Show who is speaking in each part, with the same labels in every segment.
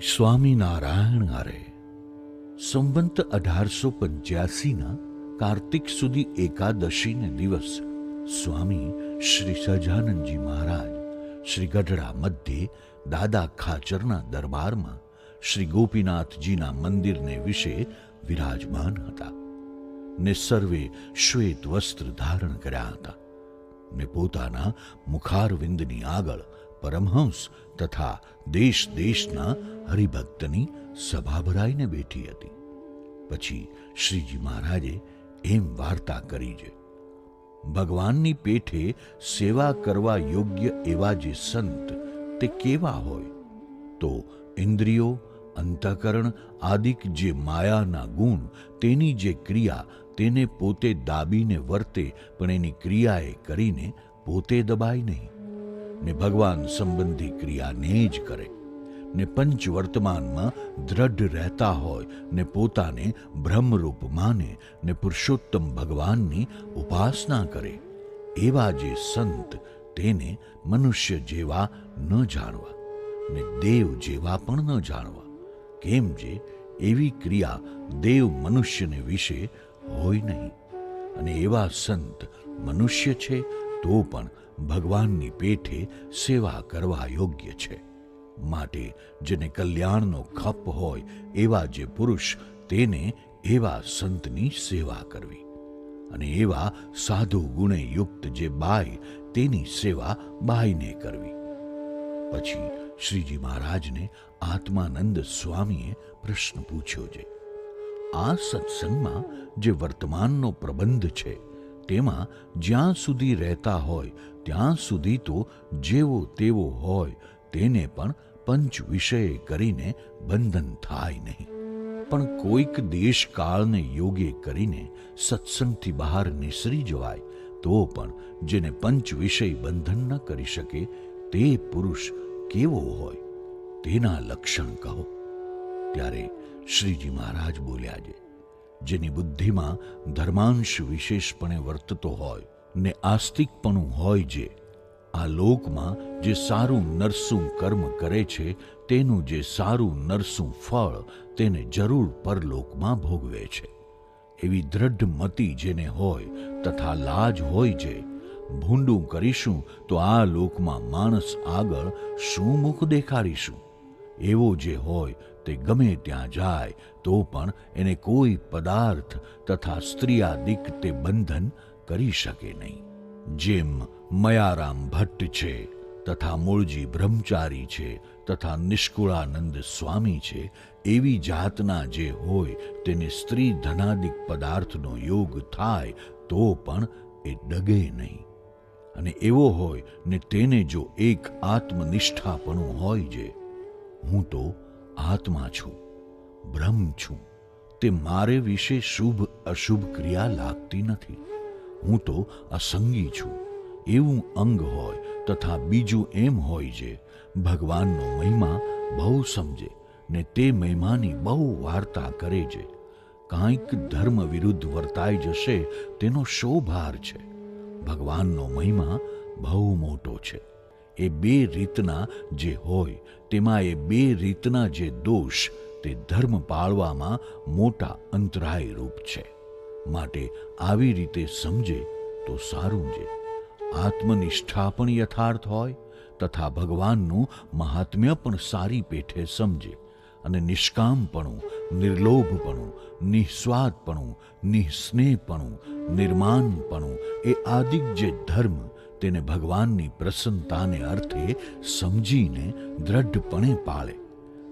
Speaker 1: સ્વામિનારાયણ આરે, સંવંત અઢારસો પંચ્યાસીના કાર્તિક સુધી એકાદશીને દિવસ સ્વામી શ્રી સજાનંદજી મહારાજ શ્રી ગઢડા મધ્યે દાદા ખાચરના દરબારમાં શ્રી ગોપીનાથજીના મંદિરને વિશે વિરાજમાન હતા ને સર્વે શ્વેત વસ્ત્ર ધારણ કર્યા હતા ને પોતાના મુખારવિંદની આગળ પરમહંસ તથા દેશ દેશના હરિભક્તની સભા ભરાઈને બેઠી હતી. પછી શ્રીજી મહારાજે એમ વાર્તા કરી છે ભગવાનની પેઠે સેવા કરવા યોગ્ય એવા જે સંત તે કેવા હોય? તો ઇન્દ્રિયો, અંતઃકરણ આદિક જે માયાના ગુણ તેની જે ક્રિયા તેને પોતે દાબીને વર્તે પણ એની ક્રિયાએ કરીને પોતે દબાય નહીં. ને ભગવાન સંબંધી ક્રિયાને જ કરે. ને પંચ વર્તમાનમાં દ્રઢ રહેતા હોય ને પોતાને બ્રહ્મરૂપ માને ને પુરુષોત્તમ ભગવાનની ઉપાસના કરે. એવા જે સંત તેને મનુષ્ય જેવા ન જાણવા ને દેવ જેવા પણ ન જાણવા. કેમ જે એવી ક્રિયા દેવ મનુષ્યને વિશે હોય નહીં. અને એવા સંત મનુષ્ય છે તો પણ ભગવાનની પેઠે સેવા કરવા યોગ્ય છે. માટે જેને કલ્યાણનો ખપ હોય એવા જે પુરુષ, તેને એવા સંતની સેવા કરવી. અને એવા સાધુ ગુણે યુક્ત જે બાય તેની સેવા બાઈને કરવી. પછી શ્રીજી મહારાજને આત્માનંદ સ્વામીએ પ્રશ્ન પૂછ્યો છે. આ સત્સંગમાં જે વર્તમાનનો પ્રબંધ છે તેમાં જ્યાં સુધી રહેતા હોય, ત્યાં સુધી તો જેવો તેવો હોય, તેને પણ પંચ વિષયે કરીને બંધન થાય નહીં. પણ કોઈક દેશકાળને યોગે કરીને સત્સંગથી બહાર નિસરી જવાય, તો પણ જેને પંચ વિષય બંધન ન કરી શકે, તે પુરુષ કેવો હોય, તેના લક્ષણ કહો. ત્યારે શ્રીજી મહારાજ બોલ્યા છે જેની બુદ્ધિમાં ધર્માંશ વિશેષપણે વર્તતો હોય, ને આસ્તિકપણું હોય જે, આ લોકમાં જે સારું નરસું કર્મ કરે છે, તેનું જે સારું નરસું ફળ, તેને જરૂર પરલોકમાં ભોગવે છે. એવી દ્રઢ મતિ જેને હોય, તથા લાજ હોય જે, ભૂંડું કરીશું તો આ લોકમાં માણસ આગળ શું મુખ દેખાડીશું? એવો જે હોય તે ગમે ત્યાં જાય, તો પણ એને કોઈ પદાર્થ તથા સ્ત્રીયાદિક તે બંધન કરી શકે નહીં. જેમ મયારામ ભટ્ટ છે, તથા મૂળજી બ્રહ્મચારી છે, તથા નિષ્કુળાનંદ સ્વામી છે, એવી જાતના જે હોય તેને સ્ત્રી ધનાદિક પદાર્થનો યોગ થાય, તો પણ એ ડગે નહીં. અને એવો હોય ને તેને જો એક આત્મનિષ્ઠાપણું હોય જે, હું તો આત્મા છું, બ્રહ્મ છું. તે મારે વિશે શુભ, અશુભ ક્રિયા લાગતી નથી. હું તો અસંગી છું. એવું અંગ હોય તથા બીજું એમ હોય જે ભગવાનનો મહિમા બહુ સમજે ને તે મહિમાની બહુ વાર્તા કરે છે કાંઈક ધર્મ વિરુદ્ધ વર્તાઈ જશે તેનો શો ભાર છે. ભગવાનનો મહિમા બહુ મોટો છે. એ બે રીતના જે હોય, તેમાં એ બે રીતના જે દોષ, તે ધર્મ પાળવામાં મોટા અંતરાય રૂપ છે. માટે આવી રીતે સમજે તો સારું છે આત્મનિષ્ઠા પણ યથાર્થ હોય, તથા ભગવાનનું મહાત્મ્ય પણ સારી પેઠે સમજે, અને નિષ્કામપણું, નિર્લોભપણું નિઃસ્વાદપણું નિઃસ્નેહપણું નિર્માનપણું એ આદિક જે ધર્મ તેને ભગવાનની પ્રસન્નતાને અર્થે સમજીને દ્રઢપણે પાળે.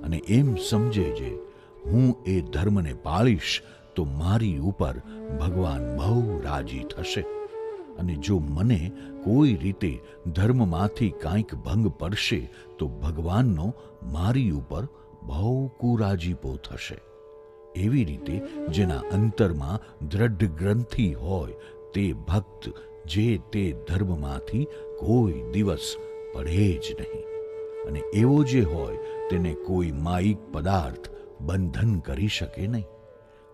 Speaker 1: અને એમ સમજે જે, હું એ ધર્મને પાળીશ તો મારી ઉપર ભગવાન બહુ રાજી થશે. અને જો મને કોઈ રીતે ધર્મમાંથી કાંઈક ભંગ પડશે તો ભગવાનનો મારી ઉપર બહુ કુરાજીપો થશે. એવી રીતે જેના અંતરમાં દ્રઢ ગ્રંથિ હોય તે ભક્ત જે તે ધર્મમાંથી કોઈ દિવસ પડે જ નહીં. અને એવો જે હોય, તેને કોઈ માયિક પદાર્થ બંધન કરી શકે નહીં.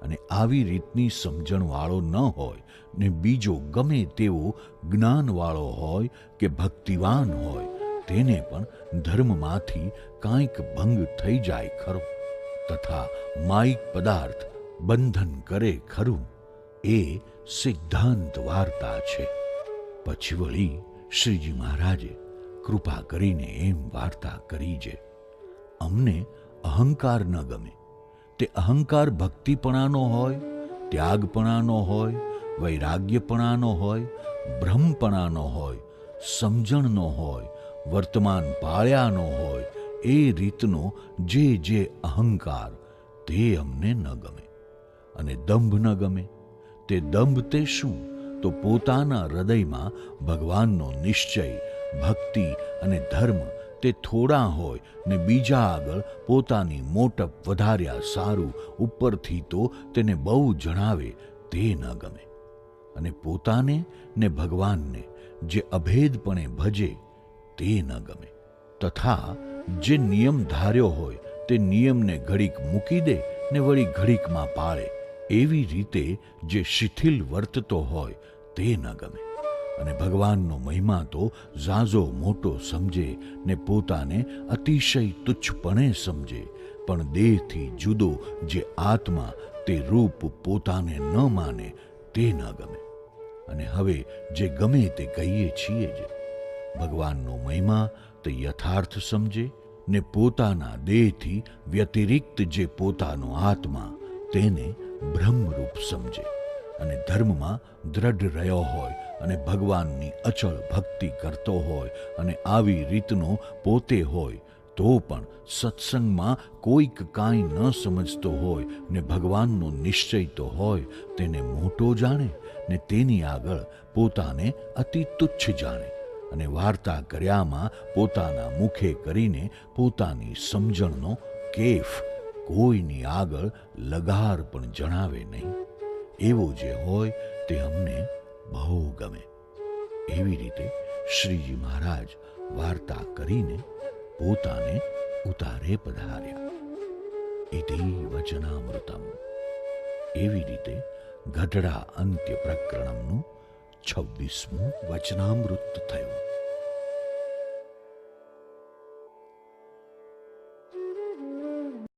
Speaker 1: અને આવી રીતની સમજણવાળો ન હોય, ને બીજો ગમે તેવો જ્ઞાનવાળો હોય કે ભક્તિવાન હોય, તેને પણ ધર્મમાંથી કાંઈક ભંગ થઈ જાય ખરો. તથા માયિક પદાર્થ બંધન કરે ખરું. એ સિદ્ધાંત વાર્તા છે. પછી વળી શ્રીજી મહારાજે કૃપા કરીને એમ વાર્તા કરી છે અમને અહંકાર ન ગમે. તે અહંકાર ભક્તિપણાનો હોય, ત્યાગપણાનો હોય, વૈરાગ્યપણાનો હોય બ્રહ્મપણાનો હોય, સમજણનો હોય, વર્તમાન પાળ્યાનો હોય, એ રીતનો જે જે અહંકાર તે અમને ન ગમે. અને દંભ ન ગમે. તે દંભ તે શું? તો પોતાના હૃદયમાં ભગવાનનો નિશ્ચય, ભક્તિ અને ધર્મ તે થોડા હોય ને બીજા આગળ પોતાની મોટપ વધાર્યા સારું ઉપરથી તો તેને બહુ જણાવે તે ન ગમે. અને પોતાને ને ભગવાનને જે અભેદપણે ભજે તે ન ગમે. તથા જે નિયમ ધાર્યો હોય તે નિયમને ઘડીક મૂકી દે ને વળી ઘડીકમાં પાળે. એવી રીતે જે શિથિલ વર્તતો હોય તે ન ગમે. અને ભગવાનનો મહિમા તો ઝાઝો મોટો સમજે ને પોતાને અતિશય તુચ્છપણે સમજે, પણ દેહથી જુદો જે આત્મા તે રૂપ પોતાને ન માને તે ન ગમે. અને હવે જે ગમે તે કહીએ છીએ જ, ભગવાનનો મહિમા તે યથાર્થ સમજે ને પોતાના દેહથી વ્યતિરિક્ત જે પોતાનો આત્મા તેને બ્રહ્મરૂપ સમજે અને ધર્મમાં દ્રઢ રહ્યો હોય અને ભગવાનની અચળ ભક્તિ કરતો હોય અને આવી રીતનો પોતે હોય, તો પણ સત્સંગમાં કોઈક કાંઈ ન સમજતો હોય ને ભગવાનનો નિશ્ચય તો હોય, તેને મોટો જાણે ને તેની આગળ પોતાને અતિ તુચ્છ જાણે અને વાર્તા કર્યામાં પોતાના મુખે કરીને પોતાની સમજણનો કેફ કોઈની આગળ લગાર પણ જણાવે નહીં. એવો જે હોય તે અમને બહુ ગમે. એવી રીતે શ્રીજી મહારાજ વાર્તા કરીને પોતાને ઉતારે પધાર્યા. ઇતિ વચનામૃતમ. એવી રીતે ગઢડા અંત્ય પ્રકરણમનું છવ્વીસમું વચનામૃત થયું.